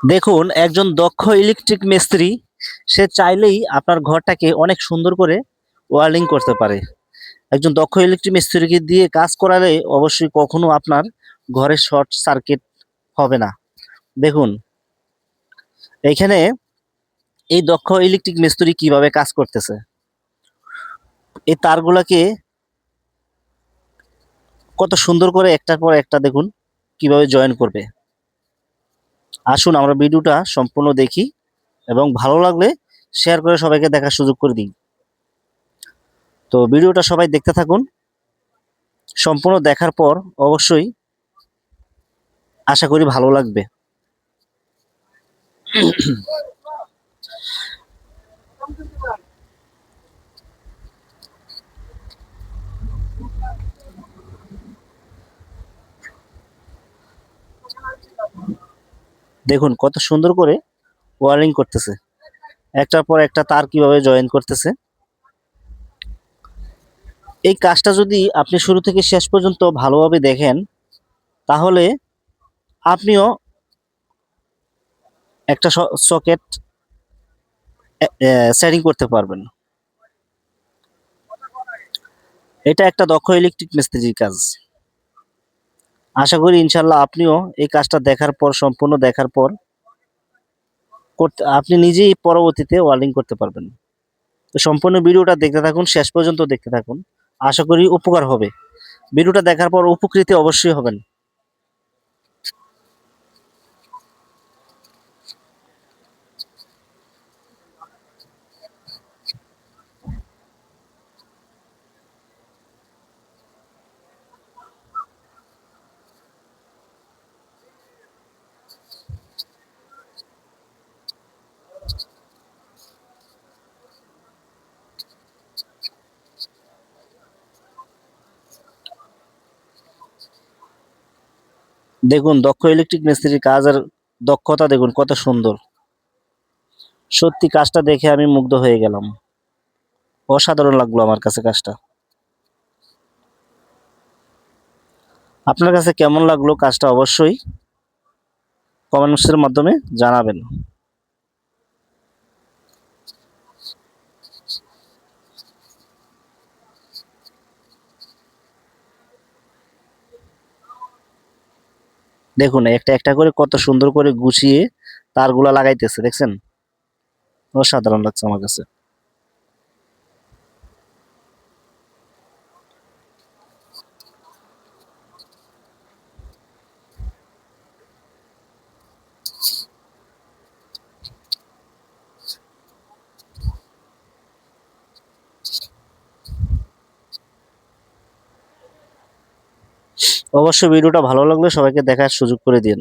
দেখুন, একজন দক্ষ ইলেকট্রিক মিস্ত্রি, সে চাইলেই আপনার ঘরটাকে অনেক সুন্দর করে ওয়ার্লিং করতে পারে। একজন দক্ষ ইলেকট্রিক মিস্ত্রিকে দিয়ে কাজ করালে অবশ্যই কখনো আপনার ঘরে শর্ট সার্কিট হবে না। দেখুন, এখানে এই দক্ষ ইলেকট্রিক মিস্ত্রি কীভাবে কাজ করতেছে। এই তারগুলাকে কত সুন্দর করে একটার পর একটা দেখুন, কীভাবে জয়েন করবে। আসুন আমরা ভিডিওটা সম্পূর্ণ দেখি এবং ভালো লাগলে শেয়ার করে সবাইকে দেখার সুযোগ করে দিই তো ভিডিওটা সবাই দেখতে থাকুন। সম্পূর্ণ দেখার পর অবশ্যই আশা করি ভালো লাগবে। দেখুন কত সুন্দর করে ওয়ারিং করতেছে। একটার পর একটা তার কীভাবে জয়েন করতেছে। এই কাজটা যদি আপনি শুরু থেকে শেষ পর্যন্ত ভালোভাবে দেখেন, তাহলে আপনিও একটা সকেট সেটিং করতে পারবেন। এটা একটা দক্ষ ইলেকট্রিক মিস্ত্রির কাজ। আশা করি ইনশাল্লাহ আপনিও এই কাজটা দেখার পর, সম্পূর্ণ দেখার পর করতে আপনি নিজেই পরবর্তীতে ওয়ার্ডিং করতে পারবেন। তো সম্পূর্ণ ভিডিওটা দেখতে থাকুন, শেষ পর্যন্ত দেখতে থাকুন। আশা করি উপকার হবে। ভিডিওটা দেখার পর উপকৃত অবশ্যই হবেন। দেখুন, দক্ষ ইলেকট্রিক মিস্ত্রির কাজ আর দক্ষতা দেখুন, কত সুন্দর। সত্যি কাজটা দেখে আমি মুগ্ধ হয়ে গেলাম। অসাধারণ লাগল আমার কাছে কাজটা। আপনার কাছে কেমন লাগল কাজটা অবশ্যই কমেন্টসের মাধ্যমে জানাবেন। দেখুন, একটা একটা করে কত সুন্দর করে গুছিয়ে তারগুলা লাগাইতেছে, দেখছেন? অসাধারণ লাগছে আমার কাছে। অবশ্যই ভিডিওটা ভালো লাগলে সবাইকে দেখার সুযোগ করে দিন।